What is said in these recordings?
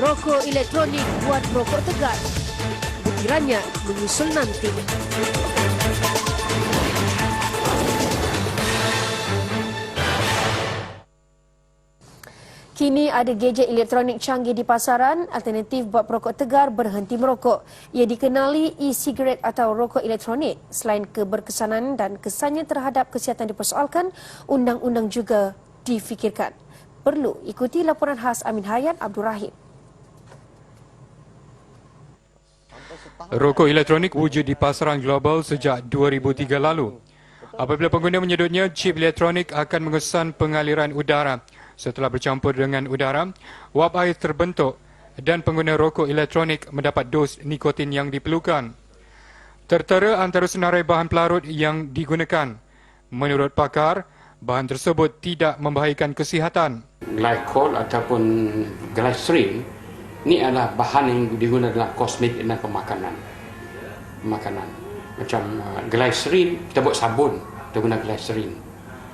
rokok elektronik buat rokok tegar. Butirannya menyusul nanti. Kini ada gadget elektronik canggih di pasaran, alternatif buat perokok tegar berhenti merokok. Ia dikenali e-cigarette atau rokok elektronik. Selain keberkesanan dan kesannya terhadap kesihatan dipersoalkan, undang-undang juga difikirkan. Perlu ikuti laporan khas Amin Hayat Abdul Rahim. Rokok elektronik wujud di pasaran global sejak 2003 lalu. Apabila pengguna menyedutnya, chip elektronik akan mengesan pengaliran udara. Setelah bercampur dengan udara, wap air terbentuk dan pengguna rokok elektronik mendapat dos nikotin yang diperlukan. Tertera antara senarai bahan pelarut yang digunakan. Menurut pakar, bahan tersebut tidak membahayakan kesihatan. glycol ataupun glycerin ni adalah bahan yang digunakan dalam kosmetik dan pemakanan. Makanan. Macam uh, glycerin, kita buat sabun, kita guna glycerin.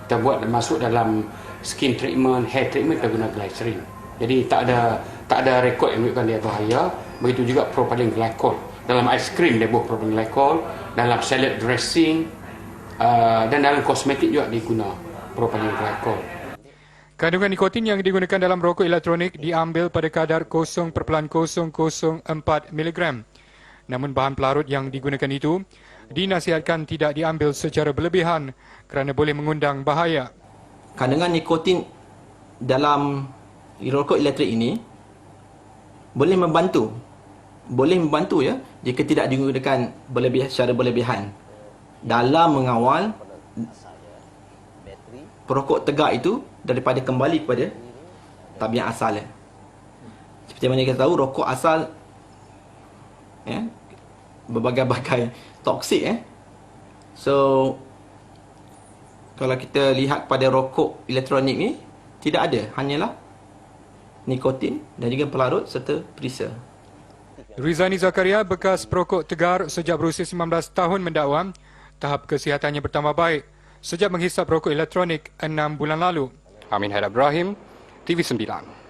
Kita buat masuk dalam skin treatment, hair treatment, kita guna glycerin. Jadi tak ada tak ada rekod yang menunjukkan dia bahaya. Begitu juga propylene glycol. Dalam aiskrim dia buat propylene glycol, dalam salad dressing uh, dan dalam kosmetik juga diguna propylene glycol. Kandungan nikotin yang digunakan dalam rokok elektronik diambil pada kadar 0.004 mg. Namun bahan pelarut yang digunakan itu dinasihatkan tidak diambil secara berlebihan kerana boleh mengundang bahaya. Kandungan nikotin dalam rokok elektrik ini boleh membantu boleh membantu ya jika tidak digunakan berlebih secara berlebihan dalam mengawal perokok tegak itu daripada kembali kepada tabiat asal ya. Seperti mana kita tahu rokok asal ya berbagai-bagai toksik ya. So kalau kita lihat pada rokok elektronik ni tidak ada hanyalah nikotin dan juga pelarut serta perisa. Rizani Zakaria, bekas perokok tegar sejak berusia 19 tahun mendakwa tahap kesihatannya bertambah baik sejak menghisap rokok elektronik 6 bulan lalu. Amin Haidar Ibrahim, TV 9.